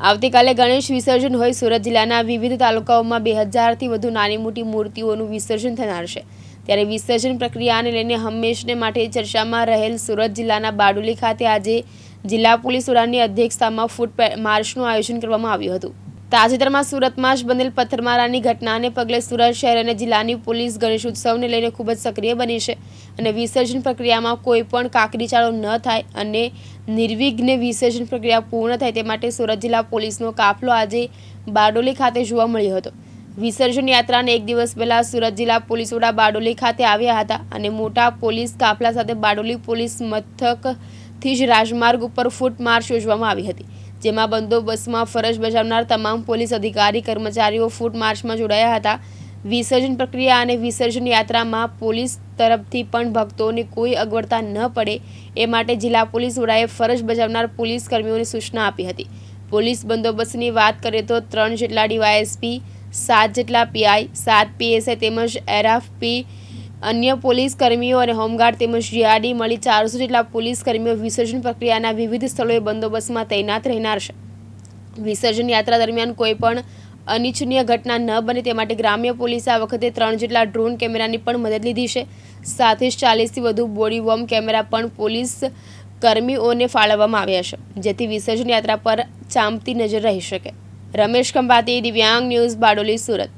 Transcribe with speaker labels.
Speaker 1: આવતીકાલે ગણેશ વિસર્જન હોય સુરત જિલ્લાના વિવિધ તાલુકાઓમાં બે હજારથી વધુ નાની મોટી મૂર્તિઓનું વિસર્જન થનાર છે. ત્યારે વિસર્જન પ્રક્રિયાને લઈને હંમેશને માટે ચર્ચામાં રહેલ સુરત જિલ્લાના બારડોલી ખાતે આજે જિલ્લા પોલીસ વડાની અધ્યક્ષતામાં ફૂટ માર્ચનું આયોજન કરવામાં આવ્યું હતું. તાજેતરમાં સુરતમાં જ બનેલ પથ્થરમારાની ઘટનાને પગલે સુરત શહેર અને જિલ્લાની પોલીસ ગણેશ ઉત્સવને લઈને ખૂબ જ સક્રિય બની છે અને વિસર્જન પ્રક્રિયામાં કોઈ પણ કાકરીચાળો ન થાય અને નિર્વિઘ્ને વિસર્જન પ્રક્રિયા પૂર્ણ થાય તે માટે સુરત જિલ્લા પોલીસનો કાફલો આજે બારડોલી ખાતે જોવા મળ્યો હતો. વિસર્જન યાત્રાને એક દિવસ પહેલાં સુરત જિલ્લા પોલીસ વડા બારડોલી ખાતે આવ્યા હતા અને મોટા પોલીસ કાફલા સાથે બારડોલી પોલીસ મથકથી જ રાજમાર્ગ ઉપર ફૂટ માર્ચ યોજવામાં આવી હતી. જેમાં બંદોબસ્તમાં ફરજ બજાવનાર તમામ પોલીસ અધિકારી, કર્મચારીઓ ફૂટ માર્ચમાં જોડાયા હતા. વિસર્જન પ્રક્રિયા અને વિસર્જન યાત્રામાં પોલીસ તરફથી પણ ભક્તોને કોઈ અગવડતા ન પડે એ માટે જિલ્લા પોલીસ વડાએ ફરજ બજાવનાર પોલીસ કર્મીઓને સૂચના આપી હતી. પોલીસ બંદોબસ્તની વાત કરીએ તો ત્રણ જેટલા ડીવાયએસપી, સાત જેટલા પીઆઈ, સાત પીએસઆઈ તેમજ એરએફપી અન્ય પોલીસ કર્મીઓ અને હોમગાર્ડ તેમજ જીઆરડી મળી ચારસો જેટલા પોલીસ કર્મીઓ વિસર્જન પ્રક્રિયાના વિવિધ સ્થળોએ બંદોબસ્તમાં તૈનાત રહેનાર છે. વિસર્જન યાત્રા દરમિયાન કોઈ પણ અનિચ્છનીય ઘટના ન બને તે માટે ગ્રામ્ય પોલીસે આ વખતે ત્રણ જેટલા ડ્રોન કેમેરાની પણ મદદ લીધી છે. સાથે જ ચાલીસથી વધુ બોડી વોર્મ કેમેરા પણ પોલીસ કર્મીઓને ફાળવવામાં આવ્યા છે, જેથી વિસર્જન યાત્રા પર ચાંપતી નજર રહી શકે. રમેશ ખંભાતી, દિવ્યાંગ ન્યૂઝ, બારડોલી, સુરત.